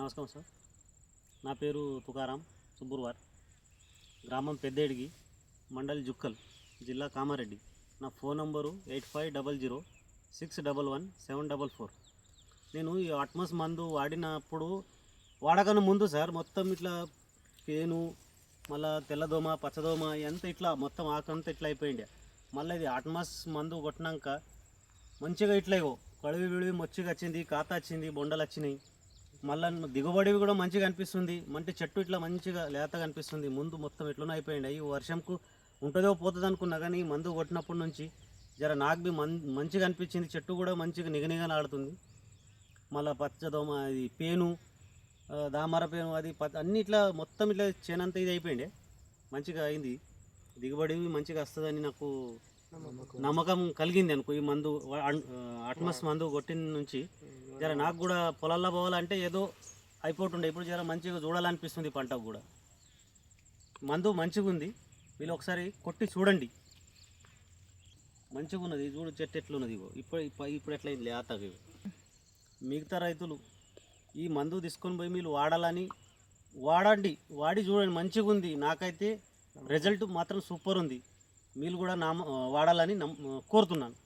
నమస్కారం సార్. నా పేరు తుకారాం సుబ్బుర్వార్. గ్రామం పెద్దేడిగి మండల్ జుక్కల్ జిల్లా కామారెడ్డి. నా phone number eight five double zero six double one seven double four. నేను ఈ అట్మస్ మందు వాడినప్పుడు వాడకన్నా ముందు సార్ మొత్తం ఇట్లా పేను మళ్ళా తెల్లదోమ పచ్చదోమ ఎంత ఇట్లా మొత్తం ఆకంతా ఇట్లా అయిపోయింది మళ్ళీ ఇది అట్మాస్ మందు కొట్టినాక మంచిగా ఇట్లా కడువి కడివి విడివి మొచ్చిగా వచ్చింది కాత వచ్చింది బొండలు వచ్చినాయి మళ్ళీ దిగుబడివి కూడా మంచిగా అనిపిస్తుంది. మంచి చెట్టు ఇట్లా మంచిగా లేతగా అనిపిస్తుంది. ముందు మొత్తం ఎట్లనో అయిపోయింది. ఈ వర్షంకు ఉంటుందో పోతుంది అనుకున్నా కానీ మందు కొట్టినప్పటి నుంచి జర నాకు బి మన్ మంచిగా అనిపించింది. చెట్టు కూడా మంచిగా నిగనిగలాడుతుంది మళ్ళీ పచ్చదోమ అది పేను దామర పేను అది ప అన్ని ఇట్లా మొత్తం ఇట్లా చేనంతా ఇది అయిపోయింది. మంచిగా అయింది. దిగుబడి మంచిగా వస్తుందని నాకు నమ్మకం. కలిగింది అనుకో. ఈ మందు అట్మస్ మందు కొట్టిన నుంచి జర నాకు కూడా పొలాల్లో పోవాలంటే ఏదో అయిపోతుండే. ఇప్పుడు జర మంచిగా చూడాలనిపిస్తుంది పంట కూడా. మందు మంచిగా ఉంది వీళ్ళు ఒకసారి కొట్టి చూడండి. మంచిగా ఉన్నది చూడు చెట్టు ఎట్లున్నది ఇగో. ఇప్పుడు ఇప్పుడు ఎట్లయింది అయింది మిగతా రైతులు ఈ మందు తీసుకొని పోయి మీరు వాడాలని వాడండి. వాడి చూడండి. మంచిగా ఉంది నాకైతే రిజల్ట్ మాత్రం సూపర్ ఉంది. మీరు కూడా నా వాడాలని నమ్ కోరుతున్నాను.